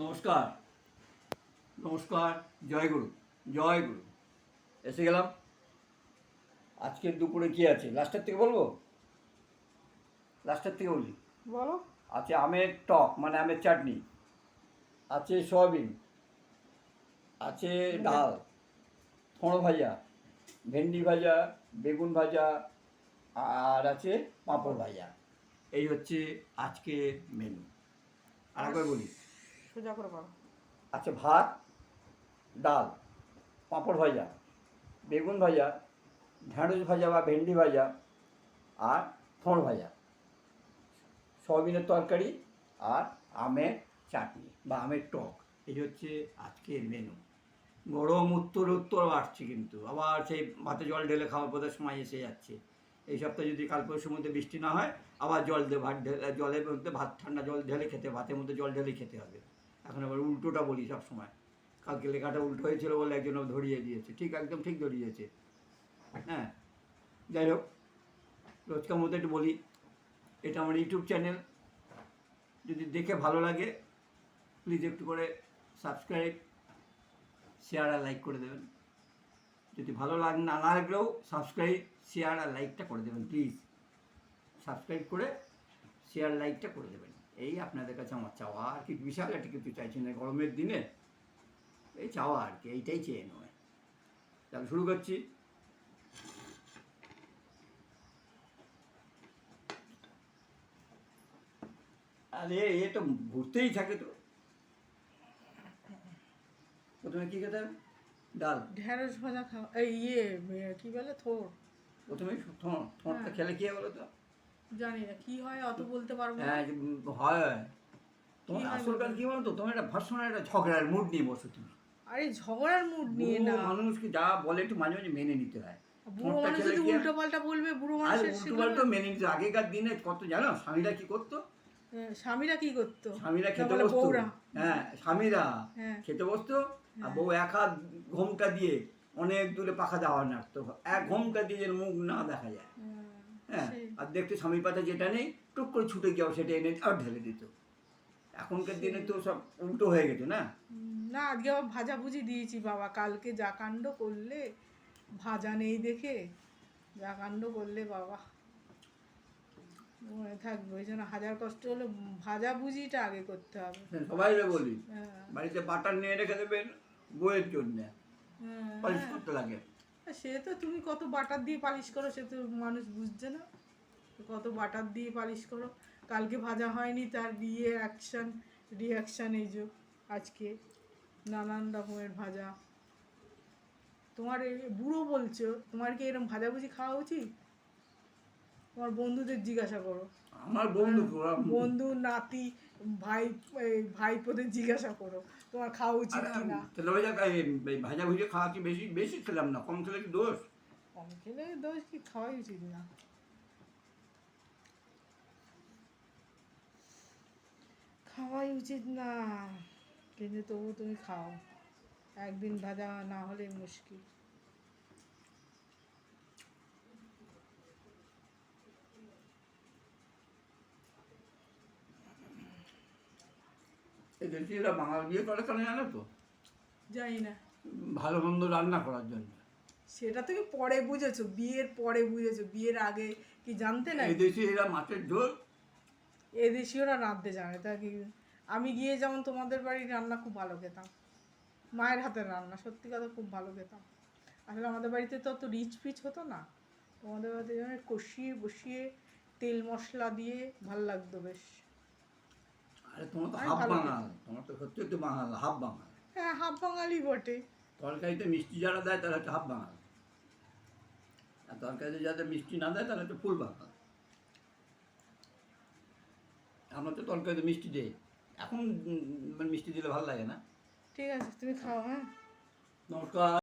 নমস্কার। নমস্কার জয় গুরু জয় গুরু। এসে গেলাম। আজকের দুপুরে কি আছে? লাস্টের থেকে বলব? লাস্টের থেকে বলি? বলো। আছে আমের টক মানে আমের চাটনি। আছে সয়াবিন। আছে ডাল। থোঁড় ভাজা ভেন্ডি ভাজা বেগুন ভাজা আর আছে পাঁপড় ভাজা। এই হচ্ছে আজকের মেনু আর একবার বলি। সোজা করে বলো আছে ভাত, ডাল, পাঁপড় ভাজা, বেগুন ভাজা, ঢ্যাঁড়স ভাজা বা ভেন্ডি ভাজা আর থোঁড় ভাজা। সয়াবিনের তরকারি আর আমের চাটনি বা আমের টক। এই হচ্ছে আজকের মেনু গরম উত্তর উত্তর আসছে কিন্তু। আবার সেই ভাতে জল ঢেলে খাওয়ার পথে সময় এসে যাচ্ছে। এই সপ্তাহে যদি কাল পরশুর মধ্যে বৃষ্টি না হয়, আবার জল দিয়ে ভাত ঢেলে, জলের মধ্যে ভাত, ঠান্ডা জল ঢেলে খেতে, ভাতের মধ্যে জল ঢেলে খেতে হবে। এখন আবার উল্টোটা বলি সব সময় কালকে লেখাটা উল্টো হয়েছিল বলে একজন ধরিয়ে দিয়েছে। ঠিক, একদম ঠিক ধরিয়েছে। হ্যাঁ যাই হোক, রোজকার মধ্যে একটু বলি, এটা আমার ইউটিউব চ্যানেল। যদি দেখে ভালো লাগে প্লিজ একটু করে সাবস্ক্রাইব শেয়ার আর লাইক করে দেবেন। যদি ভালো লাগ, না লাগলেও সাবস্ক্রাইব শেয়ার আর লাইকটা করে দেবেন প্লিজ সাবস্ক্রাইব করে শেয়ার লাইকটা করে দেবেন। এই আপনাদের কাছে আমার চাওয়া আর কি বিশাল একটা কিছু চাইছি না গরমের দিনে। এই চাওয়া আর কি এইটাই চেয়ে নয় তাহলে শুরু করছি। আরে এ তো ঘুরতেই থাকে তো। প্রথমে কী খেতে হবে ডাল। ঢেঁড়স ভাজা খাও এই ইয়ে কি বলে থোর প্রথমে ঠোঁটটা হ্যাঁ। খেলে কি বলো তো? জানি না কি হয় অত বলতে পারব না। হ্যাঁ হয়। তোমার আসল কাজ কি বলো তো তোমার একটা ভার্সনের একটা ঝগড়ার মুড নিয়ে বসো তুমি। আরে ঝগড়ার মুড নিয়ে না। মানুষকে যা বলে একটু মাঝে মাঝে মেনে নিতে হয়। বুড়ো মানুষ যদি উল্টো পাল্টা বলবে বুড়ো আর উল্টো পাল্টা মেনে নিতে আগেকার দিনে কত জানো স্বামীরা কি করতো? হ্যাঁ, স্বামীরা কি করতো? স্বামীরা খেতে বসতো। হ্যাঁ স্বামীরা হ্যাঁ। খেতে বসতো। আর হ্যাঁ। বউ এক হাত ঘোমটা দিয়ে অনেক দূরে পাখা দেওয়া নাড়তো। এক ঘোমটা দিয়ে মুখ না দেখা যায়। হ্যাঁ, হ্যাঁ আর দেখতে স্বামীর পাতা যেটা নেই টুক করে ছুটে গিয়েও সেটা এনে আর ঢেলে দিত। এখনকার দিনে তো সব উল্টো হয়ে গেছে না? না আজকে আবার ভাজা ভুজি দিয়েছি বাবা। কালকে যা কাণ্ড করলে ভাজা নেই দেখে যা কাণ্ড করলে বাবা। মনে থাকবে ওই জন্য হাজার কষ্ট হলে ভাজা ভুজিটা আগে করতে হবে। সবাই বলি হ্যাঁ, বাড়িতে বাটার নিয়ে রেখে দেবেন বইয়ের জন্য। হ্যাঁ, হ্যাঁ। করতে লাগে। সে তো তুমি কত বাটার দিয়ে পালিশ করো, সে তো মানুষ বুঝছে না। কত বাটার দিয়ে পালিশ করো। কালকে ভাজা হয়নি, তার বিয়ে অ্যাকশন রিয়াকশান এই যে আজকে নানান রকমের ভাজা। তোমার এই বুড়ো বলছো, তোমার কি এরম ভাজাভুজি খাওয়া উচিত? তোমার বন্ধুদের জিজ্ঞাসা করো। আমার বন্ধু বন্ধু। নাতি ভাই ভাইপোদের জিজ্ঞাসা করো তোমার খাওয়া উচিত আরে, কি না তেলে ভাজা এই ভাজা ভুজে খাওয়া কি বেশি বেশি খেলাম না? কম খেলে কি দোষ? কম খেলে দোষ কি খাওয়াই উচিত না। খাওয়াই উচিত না কিন্তু তবু তুমি খাও। একদিন ভাজা না হলে মুশকিল। এই দেশিরা বাঙাল বিয়ে করে কেন জানো তো? জানি না। ভালো মন্দ রান্না করার জন্য। সেটা তুমি পরে বুঝেছ? বিয়ের পরে বুঝেছ? বিয়ের আগে কি জানতে না এই দেশে এরা মাছের ঝোল। এদেশীয়রা রাঁধতে জানে। তা কি? আমি গিয়ে যেমন তোমাদের বাড়ির রান্না খুব ভালো খেতাম। মায়ের হাতের রান্না সত্যি কথা খুব ভালো খেতাম। আসলে আমাদের বাড়িতে তো অত রিচ ফিচ হতো না। তোমাদের বাড়িতে যেমন কষিয়ে বসিয়ে তেল মশলা দিয়ে ভালো লাগতো বেশ। আরে তোমার তো হাফ বাঙাল। তোমার তো সত্যি তো বাঙাল হাফ বাঙাল। হ্যাঁ হাফ বাঙালি বটে। তরকারিতে মিষ্টি যারা দেয় তারা হচ্ছে হাফ বাঙাল। আর তরকারিতে যাদের মিষ্টি না দেয় তারা হচ্ছে ফুল বাঙাল। আমরা তো তরকারিতে মিষ্টি দিই। এখন মানে মিষ্টি দিলে ভালো লাগে না। ঠিক আছে তুমি খাও হ্যাঁ? নমস্কার।